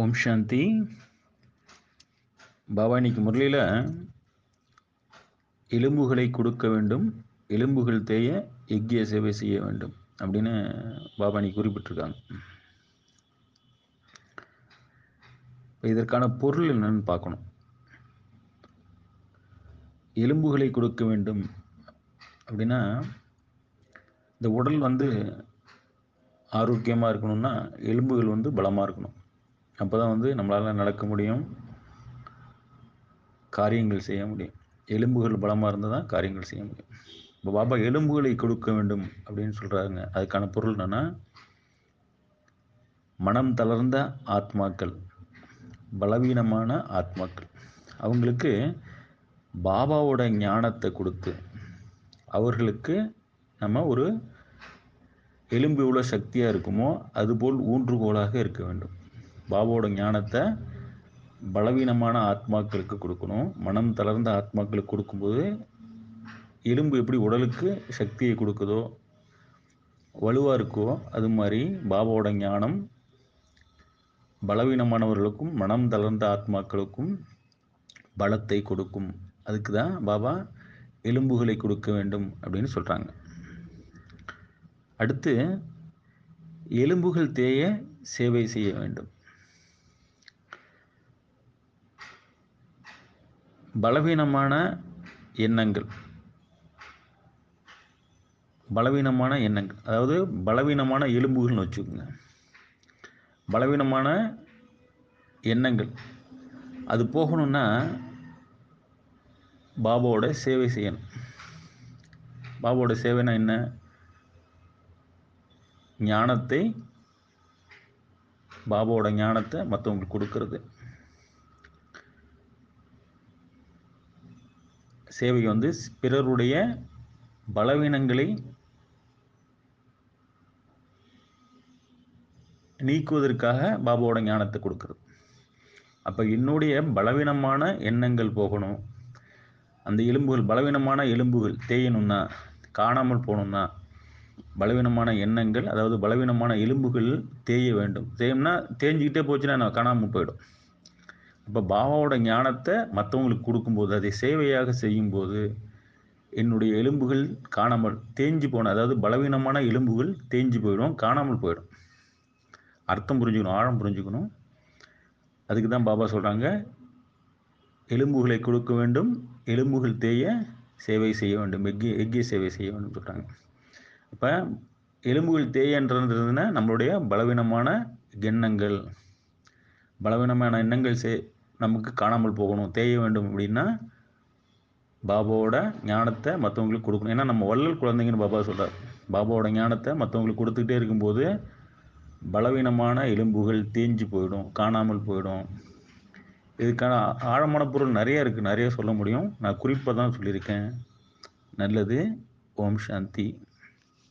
ஓம் சாந்தி. பாபா இன்னைக்கு முரளியில் எலும்புகளை கொடுக்க வேண்டும் எலும்புகள் தேய எக்கிய சேவை செய்ய வேண்டும் அப்படின்னு பாபா இன்னைக்கு குறிப்பிட்டிருக்காங்க. இதற்கான பொருள் என்னன்னு பார்க்கணும். எலும்புகளை கொடுக்க வேண்டும் அப்படின்னா இந்த உடல் வந்து ஆரோக்கியமாக இருக்கணும்னா எலும்புகள் வந்து பலமாக இருக்கணும். அப்போ தான் வந்து நம்மளால் நடக்க முடியும். காரியங்கள் செய்ய முடியும். எலும்புகள் பலமாக இருந்தால் தான் காரியங்கள் செய்ய முடியும். இப்போ பாபா எலும்புகளை கொடுக்க வேண்டும் அப்படின்னு சொல்கிறாங்க அதுக்கான பொருள் என்னென்னா மனம் தளர்ந்த ஆத்மாக்கள் பலவீனமான ஆத்மாக்கள். அவங்களுக்கு பாபாவோட ஞானத்தை கொடுத்து அவர்களுக்கு நம்ம ஒரு எலும்பு எவ்வளோ சக்தியாக இருக்குமோ அதுபோல் ஊன்றுகோலாக இருக்க வேண்டும். பாபாவோட ஞானத்தை பலவீனமான ஆத்மாக்களுக்கு கொடுக்கணும். மனம் தளர்ந்த ஆத்மாக்களுக்கு கொடுக்கும்போது எலும்பு எப்படி உடலுக்கு சக்தியை கொடுக்குதோ வலுவாக இருக்கோ அது மாதிரி பாபாவோட ஞானம் பலவீனமானவர்களுக்கும் மனம் தளர்ந்த ஆத்மாக்களுக்கும் பலத்தை கொடுக்கும். அதுக்கு தான் பாபா எலும்புகளை கொடுக்க வேண்டும் அப்படின்னு சொல்கிறாங்க அடுத்து எலும்புகள் தேய சேவை செய்ய வேண்டும். பலவீனமான எண்ணங்கள். பலவீனமான எண்ணங்கள். அதாவது பலவீனமான எலும்புகள்னு வச்சுக்கோங்க. பலவீனமான எண்ணங்கள். அது போகணும்னா பாபாவோட சேவை செய்யணும். பாபாவோட சேவைனா என்ன? ஞானத்தை பாபாவோட ஞானத்தை மற்றவங்களுக்கு கொடுக்கறது. சேவை வந்து பிறருடைய பலவீனங்களை நீக்குவதற்காக பாபாவோட ஞானத்தை கொடுக்குறது. அப்போ என்னுடைய பலவீனமான எண்ணங்கள் போகணும். அந்த எலும்புகள் பலவீனமான எலும்புகள் தேயணும்னா காணாமல் போகணும்னா பலவீனமான எண்ணங்கள் அதாவது பலவீனமான எலும்புகள் தேய வேண்டும். தேயம்னா தேஞ்சிக்கிட்டே போச்சுன்னா நான் காணாமல் போயிடும். இப்போ பாபாவோட ஞானத்தை மற்றவங்களுக்கு கொடுக்கும்போது அதை சேவையாக செய்யும்போது என்னுடைய எலும்புகள் காணாமல் தேஞ்சு போன அதாவது பலவீனமான எலும்புகள் தேஞ்சு போயிடும் காணாமல் போயிடும். அர்த்தம் புரிஞ்சுக்கணும் ஆழம் புரிஞ்சுக்கணும். அதுக்கு தான் பாபா சொல்கிறாங்க எலும்புகளை கொடுக்க வேண்டும் எலும்புகள் தேய சேவை செய்ய வேண்டும் எக்கிய எக்கிய சேவை செய்ய வேண்டும் சொல்கிறாங்க இப்போ எலும்புகள் தேயன்றதுன்னா நம்மளுடைய பலவீனமான எண்ணங்கள் பலவீனமான எண்ணங்கள் சே நமக்கு காணாமல் போகணும். தேய வேண்டும் அப்படின்னா பாபாவோட ஞானத்தை மற்றவங்களுக்கு கொடுக்கணும். ஏன்னா நம்ம வள்ளல் குழந்தைங்கன்னு பாபா சொல்கிறார் பாபாவோட ஞானத்தை மற்றவங்களுக்கு கொடுத்துக்கிட்டே இருக்கும்போது பலவீனமான எலும்புகள் தேஞ்சு போயிடும் காணாமல் போயிடும். இதுக்கான ஆழமான பொருள் நிறைய இருக்குது நிறைய சொல்ல முடியும். நான் குறிப்பாக தான் சொல்லியிருக்கேன். நல்லது ஓம் சாந்தி.